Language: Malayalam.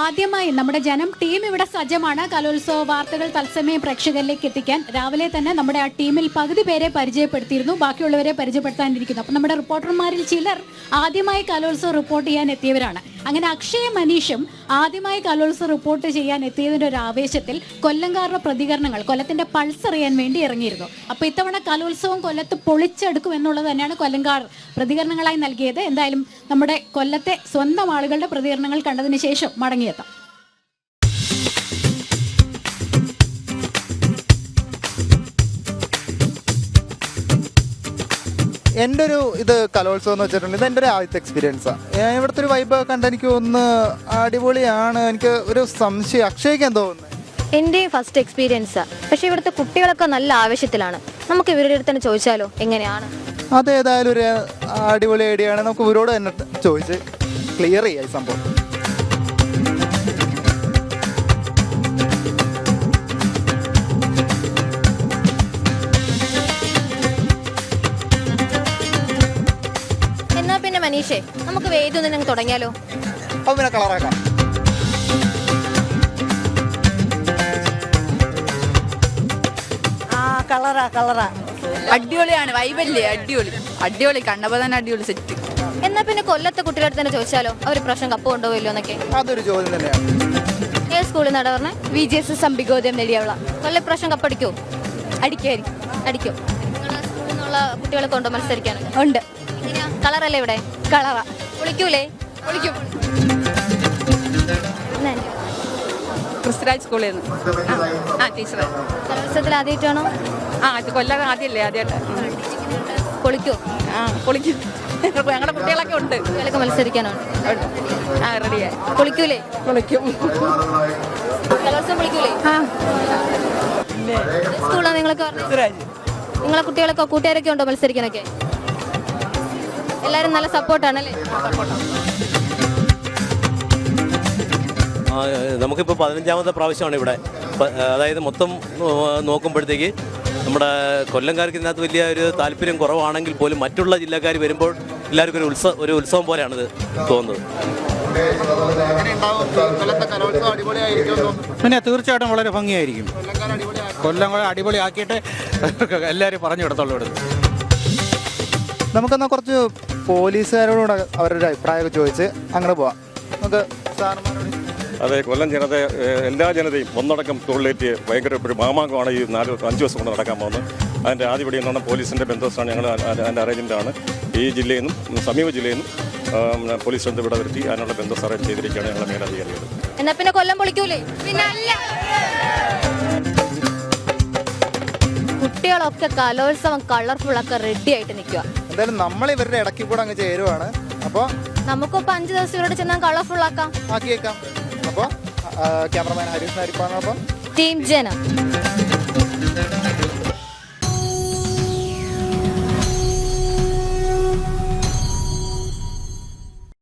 ആദ്യമായി നമ്മുടെ ജനം ടീം ഇവിടെ സജ്ജമാണ്. കലോത്സവ വാർത്തകൾ തത്സമയം പ്രേക്ഷകരിലേക്ക് എത്തിക്കാൻ രാവിലെ തന്നെ നമ്മുടെ ആ ടീമിൽ പകുതി പേരെ പരിചയപ്പെടുത്തിയിരുന്നു. ബാക്കിയുള്ളവരെ പരിചയപ്പെടുത്താനിരിക്കുന്നു. അപ്പം നമ്മുടെ റിപ്പോർട്ടർമാരിൽ ചിലർ ആദ്യമായി കലോത്സവം റിപ്പോർട്ട് ചെയ്യാൻ എത്തിയവരാണ്. അങ്ങനെ അക്ഷയ മനീഷും ആദ്യമായി കലോത്സവം റിപ്പോർട്ട് ചെയ്യാൻ എത്തിയതിന്റെ ഒരു ആവേശത്തിൽ കൊല്ലംകാരുടെ പ്രതികരണങ്ങൾ കൊല്ലത്തിന്റെ പൾസ് അറിയാൻ വേണ്ടി ഇറങ്ങിയിരുന്നു. അപ്പോൾ ഇത്തവണ കലോത്സവം കൊല്ലത്ത് പൊളിച്ചെടുക്കും എന്നുള്ളത് തന്നെയാണ് കൊല്ലംകാർ പ്രതികരണങ്ങളായി നൽകിയത്. എന്തായാലും നമ്മുടെ കൊല്ലത്തെ സ്വന്തം ആളുകളുടെ പ്രതികരണങ്ങൾ കണ്ടതിന് ശേഷം മടങ്ങിയെത്താം. എന്റെ ഒരു ഇത് കലോത്സവം എന്ന് വെച്ചിട്ടുണ്ടെങ്കിൽ ഇത് എന്റെ ഒരു ആദ്യത്തെ എക്സ്പീരിയൻസാണ് ഇവിടുത്തെ ഒരു വൈബ് കണ്ട എനിക്ക് ഒന്ന് അടിപൊളിയാണ്. എനിക്ക് ഒരു സംശയം അക്ഷയ്ക്ക് എന്തോ തോന്നുന്നത് എന്റെയും ഫസ്റ്റ് എക്സ്പീരിയൻസാണ് പക്ഷേ ഇവിടുത്തെ കുട്ടികളൊക്കെ നല്ല ആവശ്യത്തിലാണ് നമുക്ക് ഇവരുടെ അടുത്ത് തന്നെ ചോദിച്ചാലോ എങ്ങനെയാണ്? അതേതായാലും ഒരു അടിപൊളി ഐഡിയ ആണ്. നമുക്ക് ഇവരോട് തന്നെ ചോദിച്ച് ക്ലിയർ ചെയ്യാം ഈ സംഭവം. എന്നാ പിന്നെ മനീഷേ നമുക്ക് വേദി ഒന്ന് നിങ്ങൾ തുടങ്ങിയാലോ? അപ്പോൾ പിന്നെ കളറാക്കാം ആ കളറാ കളറാ അടിപൊളിയാണ് വൈബല്ലേ അടിപൊളി. അടിപൊളി കണ്ടപ്പോ തന്നെ അടിപൊളി സെറ്റ് എന്നാ പിന്നെ കൊല്ലത്തെ കുട്ടികളുടെ അടുത്ത് തന്നെ ചോദിച്ചാലോ? അവർ പ്രശ്നം കപ്പ് കൊണ്ടുപോയില്ലോ എന്നൊക്കെ. അതൊരു ചോദ്യം തന്നെയാണ്. ഏത് സ്കൂളിൽ നിന്നാണ് പറഞ്ഞത് വി ജി എസ് എസ് സംഭിഗോദയം നേടിയവള. കൊല്ല പ്രശ്നം കപ്പടിക്കോ അടിക്കായിരിക്കും അടിക്കോ? നിങ്ങളെ സ്കൂളിൽ നിന്നുള്ള കുട്ടികളെ കൊണ്ടോ മത്സരിക്കാൻ? ഉണ്ട്. കളറല്ലേ ഇവിടെ? കളറാ വിളിക്കൂലേ വിളിക്കും? ക്രിസ്തുരാജ് സ്കൂളിൽ നിന്ന്. ആ ടീച്ചർ കലോത്സവത്തിൽ ആദ്യമായിട്ടാണോ ആ ഇത് കൊല്ലം ആദ്യമല്ലേ ആദ്യമായിട്ട്. പൊളിക്കോ? ആ പൊളിക്കും. ഞങ്ങളുടെ കുട്ടികളൊക്കെ ഉണ്ട്. കുട്ടികൾക്ക് മത്സരിക്കാനുണ്ട്. ആ റെഡിയായി. പൊളിക്കൂലേ? പൊളിക്കും. കലോത്സവം പൊളിക്കൂലേ? സ്കൂളാണ് നിങ്ങളൊക്കെ നിങ്ങളെ കുട്ടികളൊക്കെ കൂട്ടുകാരൊക്കെ ഉണ്ടോ മത്സരിക്കാനൊക്കെ? എല്ലാരും നല്ല സപ്പോർട്ടാണല്ലേ ആ, നമുക്കിപ്പോൾ പതിനഞ്ചാമത്തെ പ്രാവശ്യമാണ് ഇവിടെ. അതായത് മൊത്തം നോക്കുമ്പോഴത്തേക്ക് നമ്മുടെ കൊല്ലംകാർക്ക് ഇതിനകത്ത് വലിയ ഒരു താല്പര്യം കുറവാണെങ്കിൽ പോലും മറ്റുള്ള ജില്ലക്കാർ വരുമ്പോൾ എല്ലാവർക്കും ഒരു ഉത്സവം ഒരു ഉത്സവം പോലെയാണ് ഇത് തോന്നുന്നത്. പിന്നെ തീർച്ചയായിട്ടും വളരെ ഭംഗിയായിരിക്കും. കൊല്ലം കൂടെ അടിപൊളിയാക്കിയിട്ട് എല്ലാവരും പറഞ്ഞു വിടത്തുള്ളൂ ഇവിടുന്ന്. നമുക്കെന്നാൽ കുറച്ച് പോലീസുകാരോടുകൂടെ അവരുടെ അഭിപ്രായമൊക്കെ ചോദിച്ച് അങ്ങനെ പോവാം. നമുക്ക് സാറന്മാരോട് അതെ കൊല്ലം ജനത എല്ലാ ജനതയും ഒന്നടക്കം തൊഴിലേറ്റ് ഭയങ്കര ഒരു മാമാങ്കമാണ്. ഈ നാല് അഞ്ച് ദിവസം കൊണ്ട് നടക്കാൻ പോകുന്നത്. അതിന്റെ ആദ്യപടി എന്ന് പറഞ്ഞാൽ പോലീസിന്റെ ബന്ധസ്ഥാണ് ഞങ്ങൾ അതിന്റെ അറേഞ്ച്മെന്റാണ് ഈ ജില്ലയിൽ നിന്നും സമീപ ജില്ലയിൽ നിന്നും പോലീസ് ബന്ധം ഇവിടെ വരുത്തി അതിനുള്ള ബന്ധസ് അറേഞ്ച് ചെയ്തിരിക്കുകയാണ് ഞങ്ങളുടെ മേലധികാരികൾ. എന്നാൽ പിന്നെ കൊല്ലം പൊളിക്കൂലേ? പിന്നെ അല്ല. കുട്ടികളൊക്കെ കലോത്സവം കളർഫുൾ ഒക്കെ റെഡി ആയിട്ട് നിൽക്കുക എന്തായാലും നമ്മൾ ഇവരുടെ ഇടയ്ക്ക് കൂടെ അങ്ങ് ചേരുവാണ്. അപ്പോൾ നമുക്കിപ്പോ അഞ്ച് ദിവസം ഇവരോട് ചെന്നാൽ കളർഫുൾ ആക്കാം. ആക്കിയേക്കാം അപ്പോൾ ക്യാമറമാൻ ഹരീഷ് നാരിപ്പാണോടൊപ്പം ടീം ജനം.